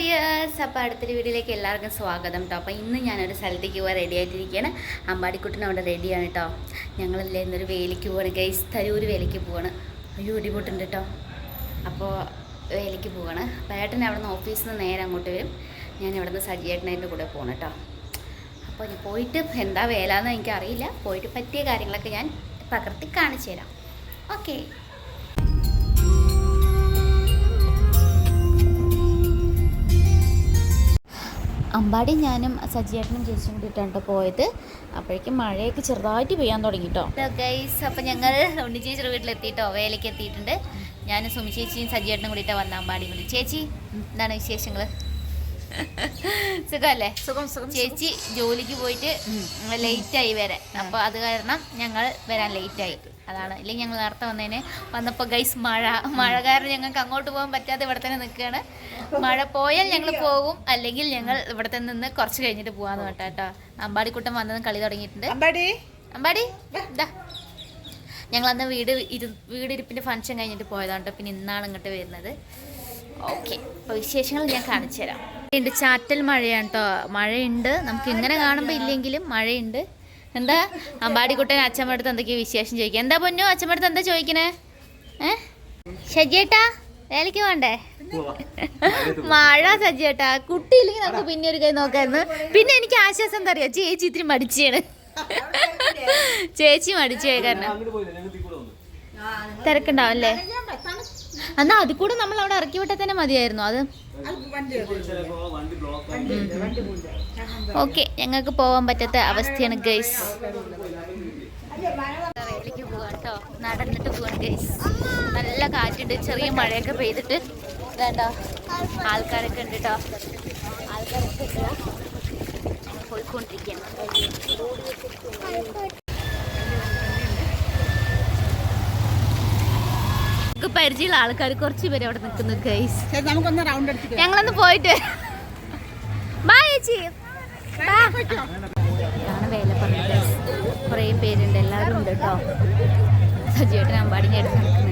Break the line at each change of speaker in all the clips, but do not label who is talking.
Dears അപ്പോൾ അടുത്തൊരു വീഡിയോയിലേക്ക് എല്ലാവർക്കും സ്വാഗതം കേട്ടോ അപ്പോൾ ഇന്ന് ഞാനൊരു സ്ഥലത്തേക്ക് പോകാൻ റെഡി ആയിട്ടിരിക്കുകയാണ് അമ്പാടിക്കുട്ടൻ അവിടെ റെഡിയാണ് കേട്ടോ ഞങ്ങളില്ലേ ഇന്നൊരു വേലിക്ക് പോവാണ്. ഗൈസ് തരൂർ വേലിക്ക് പോവാണ്. അയ്യോ ഇടിപൊട്ടുണ്ട് കേട്ടോ അപ്പോൾ വേലിക്ക് പോവാണ്. അപ്പോൾ ഏട്ടൻ അവിടെ നിന്ന് ഓഫീസിൽ നിന്ന് നേരെ അങ്ങോട്ട് വരും. ഞാൻ ഇവിടെ നിന്ന് സജിയേട്ടനായിട്ട് കൂടെ പോകണം കേട്ടോ അപ്പോൾ പോയിട്ട് എന്താ വേലാന്ന് എനിക്കറിയില്ല. പോയിട്ട് പറ്റിയ കാര്യങ്ങളൊക്കെ ഞാൻ പകർത്തി കാണിച്ചു തരാം. ഓക്കെ അമ്പാടി ഞാനും സജിയേട്ടനും ചേച്ചിയും കൂടിയിട്ടാണ് കേട്ടോ പോയത്. അപ്പോഴേക്കും മഴയൊക്കെ ചെറുതായിട്ട് പെയ്യാൻ തുടങ്ങി കേട്ടോ ഗൈസ് അപ്പം ഞങ്ങൾ ഉണ്ണി ചേച്ചിയുടെ വീട്ടിലെത്തിയിട്ടോ വേലയ്ക്ക് എത്തിയിട്ടുണ്ട്. ഞാനും സുമി ചേച്ചിയും സജിയേട്ടനും കൂടിയിട്ടാണ് വന്ന അമ്പാടി കൂടി ചേച്ചി എന്താണ് വിശേഷങ്ങൾ സുഖമല്ലേ?
സുഖം സുഖം
ചേച്ചി ജോലിക്ക് പോയിട്ട് ലേറ്റായി വരെ. അപ്പോൾ അത് കാരണം ഞങ്ങൾ വരാൻ ലേറ്റായി അതാണ്. ഇല്ലെങ്കിൽ ഞങ്ങൾ നേരത്തെ വന്നതിന് വന്നപ്പോൾ ഗൈസ് മഴ. മഴ കാരണം ഞങ്ങൾക്ക് അങ്ങോട്ട് പോകാൻ പറ്റാതെ ഇവിടെ തന്നെ നിൽക്കുകയാണ്. മഴ പോയാൽ ഞങ്ങൾ പോകും. അല്ലെങ്കിൽ ഞങ്ങൾ ഇവിടെ തന്നെ നിന്ന് കുറച്ച് കഴിഞ്ഞിട്ട് പോകാന്ന് കേട്ടോ കേട്ടോ. അമ്പാടിക്കുട്ടം വന്നത് കളി തുടങ്ങിയിട്ടുണ്ട്.
അമ്പാടി.
അമ്പാടി ഇതാ ഞങ്ങൾ അന്ന് വീട് ഇരു വീടിരിപ്പിന്റെ ഫംഗ്ഷൻ കഴിഞ്ഞിട്ട് പോയതാണ് കേട്ടോ. പിന്നെ ഇന്നാണ് ഇങ്ങോട്ട് വരുന്നത്. ഓക്കെ അപ്പോൾ വിശേഷങ്ങൾ ഞാൻ കാണിച്ചു തരാം ഉണ്ട് ചാറ്റൽ മഴയാണ് കേട്ടോ. മഴയുണ്ട്. നമുക്ക് ഇങ്ങനെ കാണുമ്പോൾ ഇല്ലെങ്കിലും മഴയുണ്ട്. എന്താ? അമ്പാടിക്കുട്ടൻ അച്ഛമ്മടുത്ത് എന്തൊക്കെയോ വിശേഷം ചോദിക്കുക എന്താ പൊന്നു? അച്ഛമ്മടുത്ത് എന്താ ചോദിക്കണേ ഏ? ഷജിയേട്ടാ വേലയ്ക്ക് വേണ്ടേ മഴ സജിയേട്ടാ കുട്ടിയില്ലെങ്കിൽ നമുക്ക് പിന്നെ ഒരു കൈ നോക്കായിരുന്നു. പിന്നെ എനിക്ക് ആശ്വാസം എന്താ അറിയാ? ചേച്ചി ഇത്തിരി മടിച്ചാണ്. ചേച്ചി മടിച്ചു കാരണം. തിരക്കുണ്ടാവും അല്ലേ? എന്നാ അത് കൂടെ നമ്മൾ അവിടെ ഇറക്കി വിട്ടാൽ തന്നെ മതിയായിരുന്നു. അത് ഓക്കെ ഞങ്ങൾക്ക് പോവാൻ പറ്റാത്ത അവസ്ഥയാണ് ഗൈസ്. വേലയ്ക്ക് പോവാം കേട്ടോ. നടന്നിട്ട് പോവാൻ ഗൈസ്. നല്ല കാറ്റുണ്ട് ചെറിയ മഴയൊക്കെ പെയ്തിട്ട്. വേണ്ട ആൾക്കാരൊക്കെ ഉണ്ട് കേട്ടോ. ആൾക്കാരൊക്കെ ഉണ്ട് പോയിക്കൊണ്ടിരിക്കുകയാണ്. നമുക്ക് പരിചയമുള്ള ആൾക്കാർ കുറച്ച് പേര് അവിടെ നിൽക്കുന്നു ഗൈസ്
നമുക്കൊന്ന് റൗണ്ട് അടിച്ചിട്ട്
ഞങ്ങളൊന്ന് പോയിട്ട് ബൈ ചേച്ചി. ഇതാണ് വേല പറഞ്ഞത് കുറേ പേരുണ്ട് എല്ലാവരും ഉണ്ട് കേട്ടോ. സജിയേട്ടൻ ഞാൻ നിൽക്കുന്നുണ്ട്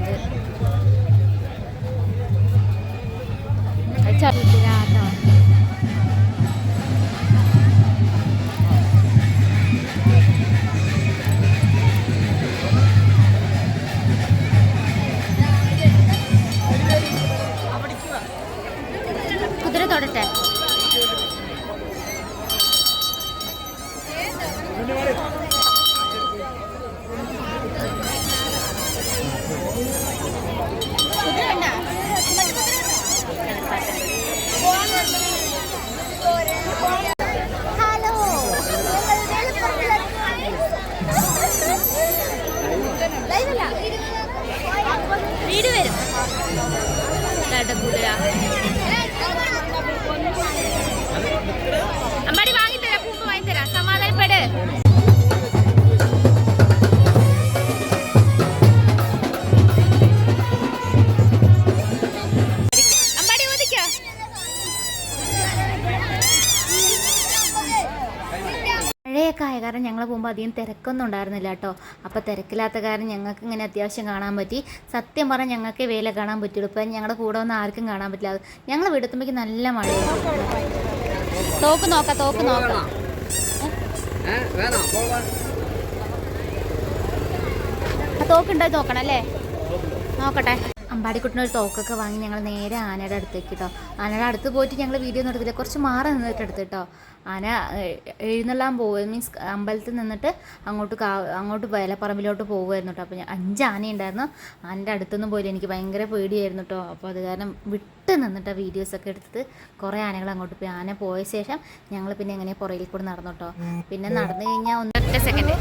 കാരണം ഞങ്ങൾ പോകുമ്പോൾ അധികം തിരക്കൊന്നും ഉണ്ടായിരുന്നില്ല കേട്ടോ. അപ്പോൾ തിരക്കില്ലാത്ത കാരണം ഞങ്ങൾക്ക് ഇങ്ങനെ അത്യാവശ്യം കാണാൻ പറ്റി. സത്യം പറഞ്ഞാൽ ഞങ്ങൾക്ക് വേല കാണാൻ പറ്റുള്ളൂ ഇപ്പം ഞങ്ങളുടെ കൂടെ ഒന്നും ആർക്കും കാണാൻ പറ്റില്ല. ഞങ്ങൾ വീടെത്തുമ്പോഴേക്ക് നല്ല മഴ തോക്ക് നോക്കാം തോക്ക് നോക്കാം. ആ തോക്ക് ഉണ്ടായി നോക്കണം അല്ലേ? നോക്കട്ടെ. അമ്പാടിക്കുട്ടിന് ഒരു തോക്കൊക്കെ വാങ്ങി ഞങ്ങൾ നേരെ ആനയുടെ അടുത്തേക്ക് കേട്ടോ ആനയുടെ അടുത്ത് പോയിട്ട് ഞങ്ങൾ വീഡിയോ ഒന്നും എടുത്തില്ല. കുറച്ച് മാറി നിന്നിട്ട് എടുത്ത് കേട്ടോ ആന എഴുന്നള്ളാൻ പോകും മീൻസ് അമ്പലത്തിൽ നിന്നിട്ട് അങ്ങോട്ട് കാ അങ്ങോട്ട് വേലപ്പറമ്പിലോട്ട് പോകുമായിരുന്നു കേട്ടോ അപ്പോൾ ഞാൻ അഞ്ച് ആന ഉണ്ടായിരുന്നു ആനന്റെ അടുത്തൊന്നും പോയില്ല. എനിക്ക് ഭയങ്കര പേടിയായിരുന്നു കേട്ടോ അപ്പോൾ അത് കാരണം വിട്ട് നിന്നിട്ട് വീഡിയോസൊക്കെ എടുത്തിട്ട് കുറേ ആനകൾ അങ്ങോട്ട് പോയി. ആന പോയ ശേഷം ഞങ്ങൾ പിന്നെ എങ്ങനെ പുറകിൽ കൂടെ നടന്നു കേട്ടോ പിന്നെ നടന്നു കഴിഞ്ഞാൽ ഒന്നൊറ്റ സെക്കൻഡ്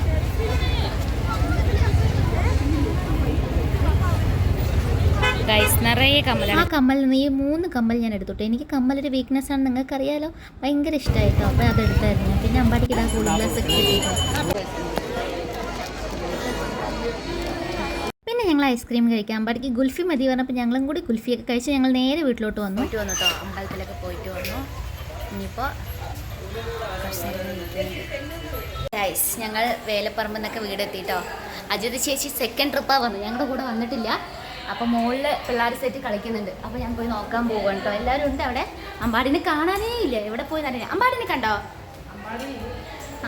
ഗൈസ് നിറയെ കമ്മലാണ്. ആ കമ്മൽ നിന്ന് ഈ മൂന്ന് കമ്മൽ ഞാൻ എടുത്തോട്ടെ. എനിക്ക് കമ്മലൊരു വീക്ക്നെസ് ആണ് നിങ്ങൾക്ക് അറിയാലോ ഭയങ്കര ഇഷ്ടമായിട്ടോ അപ്പോൾ അത് എടുത്തായിരുന്നു പിന്നെ അമ്പാടിക്ക് ഇടാൻ കൂടുതൽ ഗ്ലാസ് ഒക്കെ പിന്നെ ഞങ്ങൾ ഐസ്ക്രീം കഴിക്കാം അമ്പാടിക്ക് ഗുൽഫി മതി പറഞ്ഞപ്പോൾ ഞങ്ങളും കൂടി ഗുൽഫി ഒക്കെ കഴിച്ച് ഞങ്ങൾ നേരെ വീട്ടിലോട്ട് വന്നു. പോയിട്ട് വന്നു കേട്ടോ അമ്പലത്തിലൊക്കെ പോയിട്ട് വന്നു. ഇനിയിപ്പോൾ ഗൈസ് ഞങ്ങൾ വേലപ്പറമ്പ് എന്നൊക്കെ വീടെത്തിട്ടോ. അജിത് ചേച്ചി സെക്കൻഡ് ട്രിപ്പാണ് വന്നത്. ഞങ്ങളുടെ കൂടെ വന്നിട്ടില്ല. അപ്പോൾ മുകളിൽ പിള്ളേർ സെറ്റ് കളിക്കുന്നുണ്ട്. അപ്പോൾ ഞാൻ പോയി നോക്കാൻ പോവാണ് കേട്ടോ എല്ലാവരും ഉണ്ട് അവിടെ? അമ്പാടിനെ കാണാനേ ഇല്ല. എവിടെ പോയി അറിയാം അമ്പാടിനെ കണ്ടോ?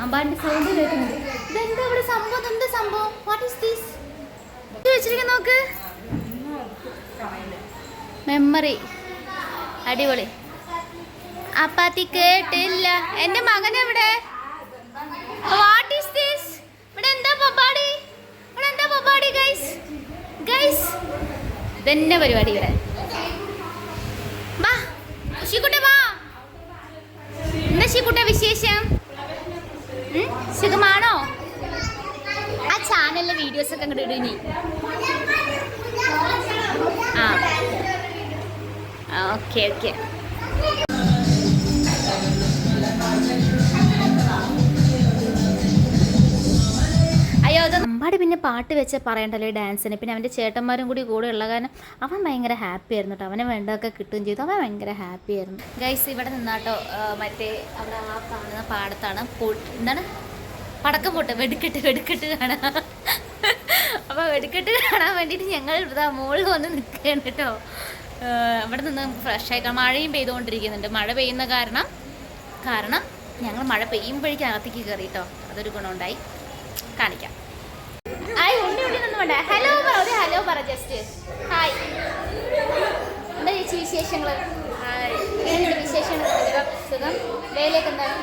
അമ്പാടിന്റെ സൗണ്ട് കേൾക്കുന്നുണ്ട്. ഇതെന്താ ഇവിടെ സംഭവം? എന്താ സംഭവം? വാട്ട് ഈസ് ദിസ് വെച്ചിരിക്കുന്ന നോക്ക്. മെമ്മറി അടിപൊളി. അപ്പാത്തി കേട്ടില്ല. എന്റെ മകൻ എവിടെ? വാട്ട് ഈസ് ദിസ് ഇവിടെ എന്താ പപ്പാടി ഇവിടെ എന്താ പപ്പാടി ഗൈസ് ഗൈസ് ഇതന്നെ പരിപാടി ഇവിടെ എന്താ ഷിക്കുട്ട വിശേഷം? സുഖമാണോ? ആ ചാനലിലെ വീഡിയോസ് ഒക്കെ അങ്ങോട്ട് ഇടുനി. ആ ഓക്കെ ഓക്കെ. പാട്ട് വെച്ച് പറയണ്ടല്ലോ ഈ ഡാൻസിന്. പിന്നെ അവന്റെ ചേട്ടന്മാരും കൂടി കൂടെ ഉള്ള കാരണം അവൻ ഭയങ്കര ഹാപ്പി ആയിരുന്നു കേട്ടോ അവനെ വേണ്ടതൊക്കെ കിട്ടുകയും ചെയ്തു. അവൻ ഭയങ്കര ഹാപ്പി ആയിരുന്നു. ഗൈസ് ഇവിടെ നിന്നാട്ടോ മറ്റേ അവിടെ ആ കാണുന്ന പാടത്താണ് എന്താണ്? പടക്കം പൊട്ട്. വെടിക്കെട്ട് വെടിക്കെട്ട് കാണാൻ അപ്പോൾ വെടിക്കെട്ട് കാണാൻ വേണ്ടിയിട്ട് ഞങ്ങൾ ഇവിടെ മുകളിൽ വന്ന് നിൽക്കുകയാണ് കേട്ടോ ഇവിടെ നിന്ന് ഫ്രഷ് ആയിക്കാം മഴയും പെയ്തുകൊണ്ടിരിക്കുന്നുണ്ട്. മഴ പെയ്യുന്ന കാരണം കാരണം ഞങ്ങൾ മഴ പെയ്യുമ്പോഴേക്കും അകത്തേക്ക് കയറി കേട്ടോ അതൊരു ഗുണമുണ്ടായി. കാണിക്കാം. ഹായ് ഉണ്ണി ഉണ്ണി ഒന്നും വേണ്ട. ഹലോ പറ ഒരു ഹലോ പറ ജസ്റ്റ് ഹായ് എന്താ ചേച്ചി വിശേഷങ്ങൾ എങ്ങനെയുണ്ട് വിശേഷങ്ങൾ സുഖം? വേലയൊക്കെ എന്താണ്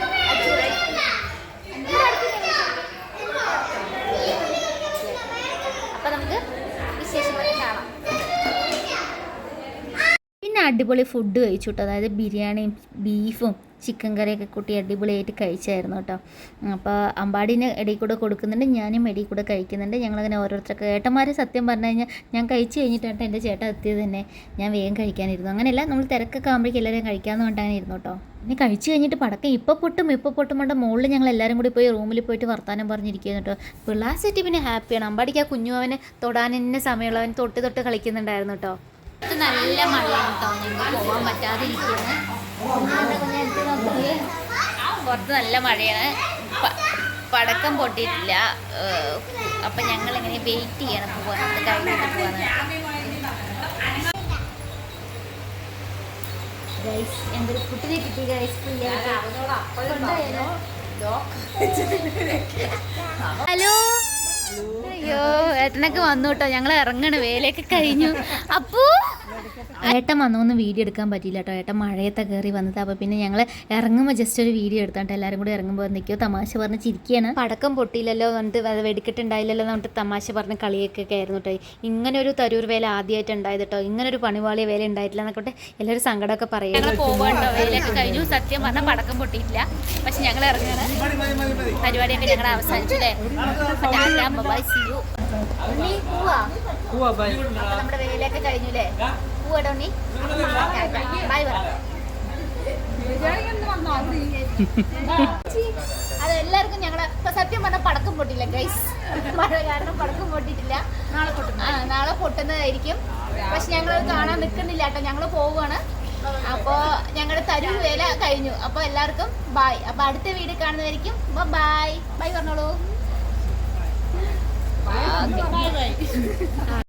അടിപൊളി ഫുഡ് കഴിച്ചു കേട്ടോ അതായത് ബിരിയാണിയും ബീഫും ചിക്കൻ കറിയൊക്കെ കൂട്ടി അടിപൊളിയായിട്ട് കഴിച്ചായിരുന്നു കേട്ടോ അപ്പോൾ അമ്പാടിന് ഇടയിൽ കൂടെ കൊടുക്കുന്നുണ്ട് ഞാനും ഇടയിൽ കൂടെ കഴിക്കുന്നുണ്ട്. ഞങ്ങളങ്ങനെ ഓരോരുത്തർക്ക് ഏട്ടന്മാർ സത്യം പറഞ്ഞു കഴിഞ്ഞാൽ ഞാൻ കഴിച്ച് കഴിഞ്ഞിട്ടാണ് എന്റെ ചേട്ടൻ എത്തിയത് തന്നെ. ഞാൻ വേഗം കഴിക്കാനിരുന്നു. അങ്ങനെയല്ല നമ്മൾ തിരക്കൊക്കെ ആകുമ്പോഴേക്കും എല്ലാവരും കഴിക്കാമെന്ന് കൊണ്ടായിരുന്നു കേട്ടോ പിന്നെ കഴിച്ച് കഴിഞ്ഞിട്ട് പടക്കം ഇപ്പോൾ പൊട്ടും ഇപ്പോൾ പൊട്ടും കൊണ്ട് മുകളിൽ ഞങ്ങൾ എല്ലാവരും കൂടി പോയി റൂമിൽ പോയിട്ട് വർത്താനം പറഞ്ഞിരിക്കുന്നു കേട്ടോ പിള്ളേർ സെറ്റ് പിന്നെ ഹാപ്പിയാണ് അമ്പാടിക്ക് ആ കുഞ്ഞു അവന് തൊടാൻ തന്നെ സമയമുള്ളവൻ തൊട്ട് തൊട്ട് കളിക്കുന്നുണ്ടായിരുന്നു കേട്ടോ നല്ല മഴയാണ് കേട്ടോ ഞങ്ങൾക്ക് പോകാൻ പറ്റാതെ ഇരിക്കുകയാണ് പുറത്ത് നല്ല മഴയാണ്. പടക്കം പൊട്ടിയിട്ടില്ല. അപ്പൊ ഞങ്ങൾ ഇങ്ങനെ വെയിറ്റ് ചെയ്യണം പോകാൻ അത് കഴിഞ്ഞിട്ട് പോകാൻ ഗൈസ് എന്തൊരു കുട്ടിനെ കിട്ടി ഗൈസ് ഫ്രീ ആയിട്ട് കൊണ്ടുപോയാലോ? ഹലോ അയ്യോ ഏട്ടനൊക്കെ വന്നു കേട്ടോ. ഞങ്ങൾ ഇറങ്ങണ. വേലയൊക്കെ കഴിഞ്ഞു. അപ്പൂ! ഏട്ടൻ വന്നൊന്നും വീഡിയോ എടുക്കാൻ പറ്റിയില്ല കേട്ടോ. ഏട്ടൻ മഴയത്തെ കയറി വന്നത്. അപ്പോൾ പിന്നെ ഞങ്ങൾ ഇറങ്ങുമ്പോൾ ജസ്റ്റ് ഒരു വീഡിയോ എടുത്താണ്ട് എല്ലാവരും കൂടി ഇറങ്ങുമ്പോൾ എന്തൊക്കെയോ തമാശ പറഞ്ഞ് ചിരിക്കുകയാണ് പടക്കം പൊട്ടിയില്ലല്ലോ എന്നിട്ട് അത് വെടിക്കെട്ടുണ്ടായില്ലല്ലോ എന്നിട്ട് തമാശ പറഞ്ഞ് കളിയൊക്കെ ആയിരുന്നു കേട്ടോ. ഇങ്ങനെ ഒരു തരൂർ വേല ആദ്യമായിട്ട് ഉണ്ടായത് കേട്ടോ. ഇങ്ങനെ ഒരു പണിവാളിയ വേല ഉണ്ടായിട്ടില്ല എന്നൊക്കെ എല്ലാവരും സങ്കടമൊക്കെ പറയും കഴിഞ്ഞു. സത്യം പറഞ്ഞാൽ പടക്കം പൊട്ടിയില്ല പക്ഷെ ഞങ്ങൾ ഇറങ്ങുകയാണ്. പരിപാടിയൊക്കെ ഞങ്ങൾ അവസാനിച്ചു അല്ലേ പോവാ. അപ്പൊ നമ്മുടെ വേലയൊക്കെ കഴിഞ്ഞു അല്ലേ പോവാടോ ഉണ്ണി? ബൈ പറ. അത് എല്ലാവർക്കും ഞങ്ങൾ ഇപ്പൊ സത്യം പറഞ്ഞ പടക്കം പൊട്ടില്ല ഗൈസ് മഴ കാരണം പടക്കം പൊട്ടിട്ടില്ല നാളെ പൊട്ടുന്ന നാളെ പൊട്ടുന്നതായിരിക്കും. പക്ഷെ ഞങ്ങൾ കാണാൻ നിൽക്കുന്നില്ല കേട്ടോ. ഞങ്ങൾ പോവുകയാണ് അപ്പോ ഞങ്ങളുടെ തരു വേല കഴിഞ്ഞു. അപ്പൊ എല്ലാവർക്കും ബായ് അപ്പൊ അടുത്ത വീട് കാണുന്നതായിരിക്കും. ബൈ ബൈ പറഞ്ഞോളൂ. Okay.